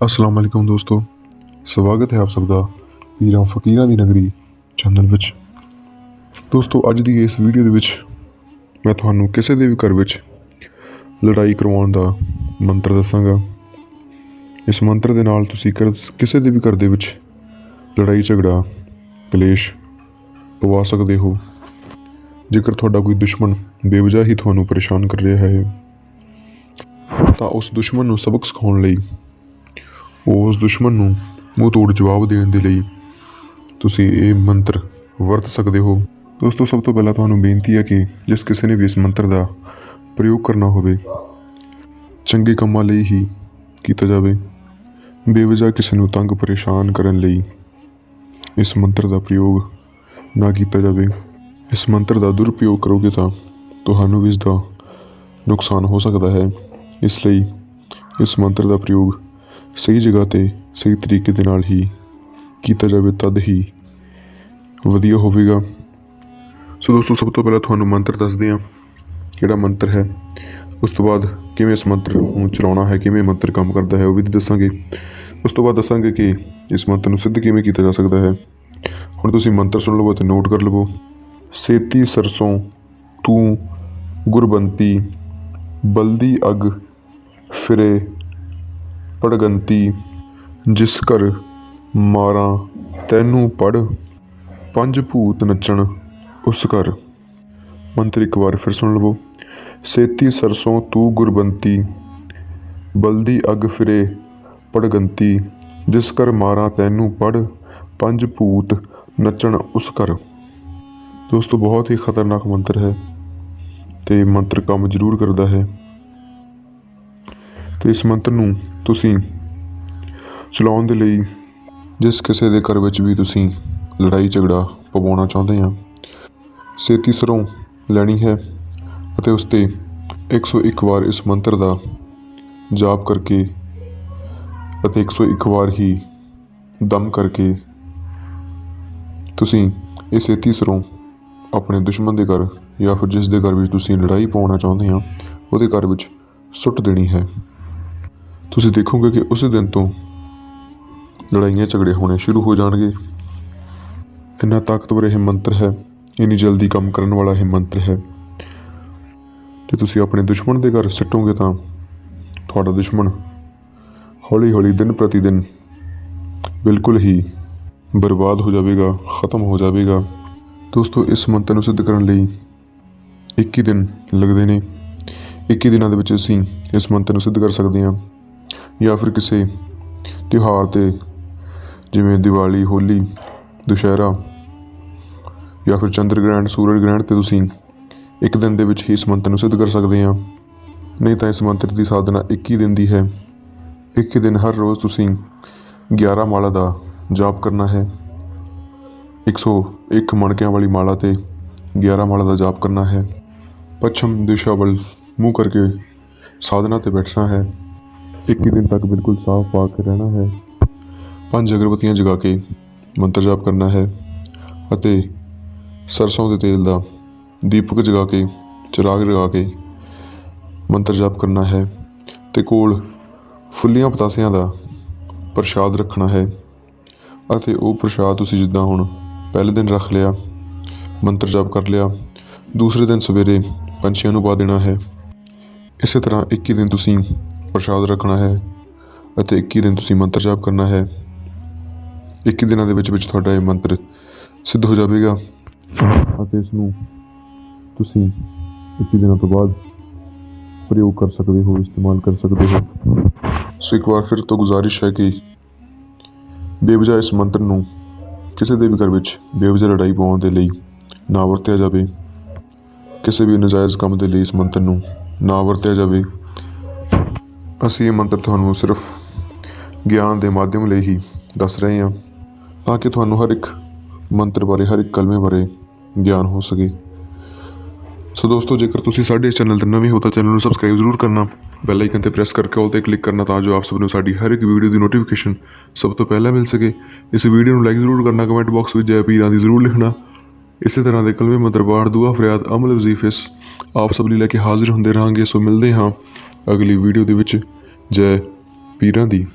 ਅਸਲਾਮ ਵਾਲੇਕੁਮ ਦੋਸਤੋ, ਸਵਾਗਤ ਹੈ ਆਪ ਸਭ ਦਾ ਪੀਰਾਂ ਫਕੀਰਾਂ ਦੀ ਨਗਰੀ ਚੰਦਨ ਵਿੱਚ। ਦੋਸਤੋ, ਅੱਜ ਦੀ ਇਸ ਵੀਡੀਓ ਦੇ ਵਿੱਚ ਮੈਂ ਤੁਹਾਨੂੰ ਕਿਸੇ ਦੇ ਵੀ ਘਰ ਵਿੱਚ ਲੜਾਈ ਕਰਵਾਉਣ ਦਾ ਮੰਤਰ ਦੱਸਾਂਗਾ। ਇਸ ਮੰਤਰ ਦੇ ਨਾਲ ਤੁਸੀਂ ਕਿਸੇ ਦੇ ਵੀ ਘਰ ਦੇ ਵਿੱਚ ਲੜਾਈ, ਝਗੜਾ, ਕਲੇਸ਼ ਪਵਾ ਸਕਦੇ ਹੋ। ਜੇਕਰ ਤੁਹਾਡਾ ਕੋਈ ਦੁਸ਼ਮਣ ਬੇਵਜ੍ਹਾ ਹੀ ਤੁਹਾਨੂੰ ਪਰੇਸ਼ਾਨ ਕਰ ਰਿਹਾ ਹੈ, ਤਾਂ ਉਸ ਦੁਸ਼ਮਣ ਨੂੰ ਸਬਕ ਸਿਖਾਉਣ ਲਈ ਉਸ ਦੁਸ਼ਮਣ ਨੂੰ ਮੂੰਹ ਤੋੜ ਜਵਾਬ ਦੇਣ ਦੇ ਲਈ ਤੁਸੀਂ ਇਹ ਮੰਤਰ ਵਰਤ ਸਕਦੇ ਹੋ। ਦੋਸਤੋ, ਸਭ ਤੋਂ ਪਹਿਲਾਂ ਤੁਹਾਨੂੰ ਬੇਨਤੀ ਹੈ ਕਿ ਜਿਸ ਕਿਸੇ ਨੇ ਵੀ ਇਸ ਮੰਤਰ ਦਾ ਪ੍ਰਯੋਗ ਕਰਨਾ ਹੋਵੇ, ਚੰਗੇ ਕੰਮਾਂ ਲਈ ਹੀ ਕੀਤਾ ਜਾਵੇ। ਬੇਵਜ੍ਹਾ ਕਿਸੇ ਨੂੰ ਤੰਗ ਪਰੇਸ਼ਾਨ ਕਰਨ ਲਈ ਇਸ ਮੰਤਰ ਦਾ ਪ੍ਰਯੋਗ ਨਾ ਕੀਤਾ ਜਾਵੇ। ਇਸ ਮੰਤਰ ਦਾ ਦੁਰਪਯੋਗ ਕਰੋਗੇ ਤਾਂ ਤੁਹਾਨੂੰ ਵੀ ਇਸ ਦਾ ਨੁਕਸਾਨ ਹੋ ਸਕਦਾ ਹੈ। ਇਸ ਲਈ ਇਸ ਮੰਤਰ ਦਾ ਪ੍ਰਯੋਗ ਸਹੀ ਜਗ੍ਹਾ ਤੇ, ਸਹੀ ਤਰੀਕੇ ਦੇ ਨਾਲ ਹੀ ਕੀਤਾ ਜਾਵੇ ਤਦ ਹੀ ਵਧੀਆ ਹੋਵੇਗਾ। ਸੋ ਦੋਸਤੋ, ਸਭ ਤੋਂ ਪਹਿਲਾਂ ਤੁਹਾਨੂੰ ਮੰਤਰ ਦੱਸਦੇ ਹਾਂ। ਕਿਹੜਾ ਮੰਤਰ ਹੈ? ਉਸ ਤੋਂ ਬਾਅਦ ਕਿਵੇਂ ਇਸ ਮੰਤਰ ਨੂੰ ਚਲਾਉਣਾ ਹੈ, ਕਿਵੇਂ ਮੰਤਰ ਕੰਮ ਕਰਦਾ ਹੈ, ਉਹ ਵੀ ਦੱਸਾਂਗੇ। ਉਸ ਤੋਂ ਬਾਅਦ ਦੱਸਾਂਗੇ ਕਿ ਇਸ ਮੰਤਰ ਨੂੰ ਸਿੱਧ ਕਿਵੇਂ ਕੀਤਾ ਜਾ ਸਕਦਾ ਹੈ। ਹੁਣ ਤੁਸੀਂ ਮੰਤਰ ਸੁਣ ਲਵੋ ਅਤੇ ਨੋਟ ਕਰ ਲਵੋ। ਸੇਤੀ ਸਰਸੋਂ, ਤੂੰ ਗੁਰਬੰਤੀ, ਬਲਦੀ ਅਗ ਫਿਰੇ। ਪੜਗੰਤੀ ਜਿਸ ਘਰ ਮਾਰਾਂ ਤੈਨੂੰ ਪੜ, ਪੰਜ ਭੂਤ ਨੱਚਣ ਉਸ ਘਰ। ਮੰਤਰ ਇੱਕ ਵਾਰ ਫਿਰ ਸੁਣ ਲਵੋ, ਸੇਤੀ ਸਰਸੋਂ ਤੂੰ ਗੁਰਬੰਤੀ, ਬਲਦੀ ਅਗ ਫਿਰੇ ਪੜਗੰਤੀ ਜਿਸ ਕਰ ਮਾਰਾਂ ਤੈਨੂੰ ਪੜ, ਪੰਜ ਭੂਤ ਨੱਚਣ ਉਸ ਘਰ। ਦੋਸਤੋ, ਬਹੁਤ ਹੀ ਖਤਰਨਾਕ ਮੰਤਰ ਹੈ ਤੇ ਮੰਤਰ ਕੰਮ ਜ਼ਰੂਰ ਕਰਦਾ ਹੈ। ਤੇ ਇਸ ਮੰਤਰ ਨੂੰ ਤੁਸੀਂ ਚਲਾਉਣ ਦੇ ਲਈ ਜਿਸ ਕਿਸੇ ਦੇ ਘਰ ਵਿੱਚ ਵੀ ਤੁਸੀਂ ਲੜਾਈ ਝਗੜਾ ਪਵਾਉਣਾ ਚਾਹੁੰਦੇ ਆ, ਸੇਤੀ ਸਰੋਂ ਲੈਣੀ ਹੈ ਅਤੇ ਉਸ ਤੇ 101 ਵਾਰ ਇਸ ਮੰਤਰ ਦਾ ਜਾਪ ਕਰਕੇ ਅਤੇ 101 ਵਾਰ ਹੀ ਦਮ ਕਰਕੇ ਤੁਸੀਂ ਇਹ ਸੇਤੀ ਸਰੋਂ ਆਪਣੇ ਦੁਸ਼ਮਣ ਦੇ ਘਰ ਜਾਂ ਫਿਰ ਜਿਸ ਦੇ ਘਰ ਵਿੱਚ ਤੁਸੀਂ ਲੜਾਈ ਪਾਉਣਾ ਚਾਹੁੰਦੇ ਆ, ਉਹਦੇ ਘਰ ਵਿੱਚ ਸੁੱਟ ਦੇਣੀ ਹੈ। ਤੁਸੀਂ ਦੇਖੋਗੇ ਕਿ ਉਸੇ ਦਿਨ ਤੋਂ ਲੜਾਈਆਂ ਝਗੜੇ ਹੋਣੇ ਸ਼ੁਰੂ ਹੋ ਜਾਣਗੇ। ਇੰਨਾ ਤਾਕਤਵਰ ਇਹ ਮੰਤਰ ਹੈ, ਇੰਨੀ ਜਲਦੀ ਕੰਮ ਕਰਨ ਵਾਲਾ ਇਹ ਮੰਤਰ ਹੈ। ਜੇ ਤੁਸੀਂ ਆਪਣੇ ਦੁਸ਼ਮਣ ਦੇ ਘਰ ਸਿੱਟੋਗੇ ਤਾਂ ਤੁਹਾਡਾ ਦੁਸ਼ਮਣ ਹੌਲੀ ਹੌਲੀ ਦਿਨ ਪ੍ਰਤੀ ਦਿਨ ਬਿਲਕੁਲ ਹੀ ਬਰਬਾਦ ਹੋ ਜਾਵੇਗਾ, ਖਤਮ ਹੋ ਜਾਵੇਗਾ। ਦੋਸਤੋ, ਇਸ ਮੰਤਰ ਨੂੰ ਸਿੱਧ ਕਰਨ ਲਈ 21 ਦਿਨ ਲੱਗਦੇ ਨੇ। 21 ਦਿਨਾਂ ਦੇ ਵਿੱਚ ਅਸੀਂ ਇਸ ਮੰਤਰ ਨੂੰ ਸਿੱਧ ਕਰ ਸਕਦੇ ਹਾਂ। ਜਾਂ ਫਿਰ ਕਿਸੇ ਤਿਉਹਾਰ ਤੇ, ਜਿਵੇਂ ਦੀਵਾਲੀ, ਹੋਲੀ, ਦੁਸ਼ਹਿਰਾ ਜਾਂ ਫਿਰ ਚੰਦਰ ਗ੍ਰਹਿਣ ਸੂਰਜ ਗ੍ਰਹਿਣ ਤੇ ਤੁਸੀਂ ਇੱਕ ਦਿਨ ਦੇ ਵਿੱਚ ਹੀ ਇਸ ਮੰਤਰ ਨੂੰ ਸਿੱਧ ਕਰ ਸਕਦੇ ਹਾਂ। ਨਹੀਂ ਤਾਂ ਇਸ ਮੰਤਰ ਦੀ ਸਾਧਨਾ 21 ਦਿਨ ਦੀ ਹੈ। ਇੱਕ ਦਿਨ ਹਰ ਰੋਜ਼ ਤੁਸੀਂ 11 ਮਾਲਾ ਦਾ ਜਾਪ ਕਰਨਾ ਹੈ। 101 ਮਣਕਿਆਂ ਵਾਲੀ ਮਾਲਾ ਤੇ 11 ਮਾਲਾ ਦਾ ਜਾਪ ਕਰਨਾ ਹੈ। ਪੱਛਮ ਦਿਸ਼ਾ ਵੱਲ ਮੂੰਹ ਕਰਕੇ ਸਾਧਨਾ ਤੇ ਬੈਠਣਾ ਹੈ। 21 ਦਿਨ ਤੱਕ ਬਿਲਕੁਲ ਸਾਫ਼ ਪਾ ਕੇ ਰਹਿਣਾ ਹੈ। ਪੰਜ ਅਗਰਬਤੀਆਂ ਜਗਾ ਕੇ ਮੰਤਰ ਜਾਪ ਕਰਨਾ ਹੈ ਅਤੇ ਸਰਸੋਂ ਦੇ ਤੇਲ ਦਾ ਦੀਪਕ ਜਗਾ ਕੇ, ਚਿਰਾਗ ਲਗਾ ਕੇ ਮੰਤਰ ਜਾਪ ਕਰਨਾ ਹੈ ਤੇ ਕੋਲ ਫੁੱਲੀਆਂ ਪਤਾਸਿਆਂ ਦਾ ਪ੍ਰਸ਼ਾਦ ਰੱਖਣਾ ਹੈ ਅਤੇ ਉਹ ਪ੍ਰਸ਼ਾਦ ਤੁਸੀਂ ਜਿੱਦਾਂ ਹੁਣ ਪਹਿਲੇ ਦਿਨ ਰੱਖ ਲਿਆ, ਮੰਤਰ ਜਾਪ ਕਰ ਲਿਆ, ਦੂਸਰੇ ਦਿਨ ਸਵੇਰੇ ਪੰਛੀਆਂ ਨੂੰ ਪਾ ਦੇਣਾ ਹੈ। ਇਸੇ ਤਰ੍ਹਾਂ 21 ਦਿਨ ਤੁਸੀਂ ਪ੍ਰਸ਼ਾਦ ਰੱਖਣਾ ਹੈ ਅਤੇ 21 ਦਿਨ ਤੁਸੀਂ ਮੰਤਰ ਜਾਪ ਕਰਨਾ ਹੈ। 21 ਦਿਨਾਂ ਦੇ ਵਿੱਚ ਵਿੱਚ ਤੁਹਾਡਾ ਇਹ ਮੰਤਰ ਸਿੱਧ ਹੋ ਜਾਵੇਗਾ ਅਤੇ ਇਸ ਨੂੰ ਤੁਸੀਂ 21 ਦਿਨਾਂ ਤੋਂ ਬਾਅਦ ਪ੍ਰਯੋਗ ਕਰ ਸਕਦੇ ਹੋ, ਇਸਤੇਮਾਲ ਕਰ ਸਕਦੇ ਹੋ। ਸੋ ਇੱਕ ਵਾਰ ਫਿਰ ਤੋਂ ਗੁਜ਼ਾਰਿਸ਼ ਹੈ ਕਿ ਬੇਵਜਾ ਇਸ ਮੰਤਰ ਨੂੰ ਕਿਸੇ ਦੇ ਵੀ ਘਰ ਵਿੱਚ ਬੇਵਜਾ ਲੜਾਈ ਪਾਉਣ ਦੇ ਲਈ ਨਾ ਵਰਤਿਆ ਜਾਵੇ, ਕਿਸੇ ਵੀ ਨਜਾਇਜ਼ ਕੰਮ ਦੇ ਲਈ ਇਸ ਮੰਤਰ ਨੂੰ ਨਾ ਵਰਤਿਆ ਜਾਵੇ। ਅਸੀਂ ਇਹ ਮੰਤਰ ਤੁਹਾਨੂੰ ਸਿਰਫ ਗਿਆਨ ਦੇ ਮਾਧਿਅਮ ਲਈ ਹੀ ਦੱਸ ਰਹੇ ਹਾਂ, ਤਾਂ ਕਿ ਤੁਹਾਨੂੰ ਹਰ ਇੱਕ ਮੰਤਰ ਬਾਰੇ, ਹਰ ਇੱਕ ਕਲਮੇ ਬਾਰੇ ਗਿਆਨ ਹੋ ਸਕੇ। ਸੋ ਦੋਸਤੋ, ਜੇਕਰ ਤੁਸੀਂ ਸਾਡੇ ਇਸ ਚੈਨਲ ਤੇ ਨਵੇਂ ਹੋ, ਤਾਂ ਚੈਨਲ ਨੂੰ ਸਬਸਕ੍ਰਾਈਬ ਜ਼ਰੂਰ ਕਰਨਾ। ਬੈਲ ਆਈਕਨ ਤੇ ਪ੍ਰੈਸ ਕਰਕੇ ਆਲ ਤੇ ਕਲਿੱਕ ਕਰਨਾ, ਤਾਂ ਜੋ ਆਪ ਸਭ ਨੂੰ ਸਾਡੀ ਹਰ ਇੱਕ ਵੀਡੀਓ ਦੀ ਨੋਟੀਫਿਕੇਸ਼ਨ ਸਭ ਤੋਂ ਪਹਿਲਾਂ ਮਿਲ ਸਕੇ। ਇਸ ਵੀਡੀਓ ਨੂੰ ਲਾਈਕ ਜ਼ਰੂਰ ਕਰਨਾ ਕਮੈਂਟ ਬਾਕਸ ਵਿੱਚ ਜੈ ਪੀਰਾਂ ਦੀ ਜ਼ਰੂਰ ਲਿਖਣਾ। ਇਸੇ ਤਰ੍ਹਾਂ ਦੇ ਕਲਮੇ ਮੰਤਰ ਬਾੜ ਦੁਆ, ਫਰਿਆਦ, ਅਮਲ ਵਜ਼ੀਫਿਸ ਆਪ ਸਭ ਲਈ ਲੈ ਕੇ ਹਾਜ਼ਰ ਹੁੰਦੇ ਰਹਾਂਗੇ। ਸੋ ਮਿਲਦੇ ਹਾਂ ਅਗਲੀ ਵੀਡੀਓ ਦੇ ਵਿੱਚ। ਜੈ ਪੀਰਾਂ ਦੀ।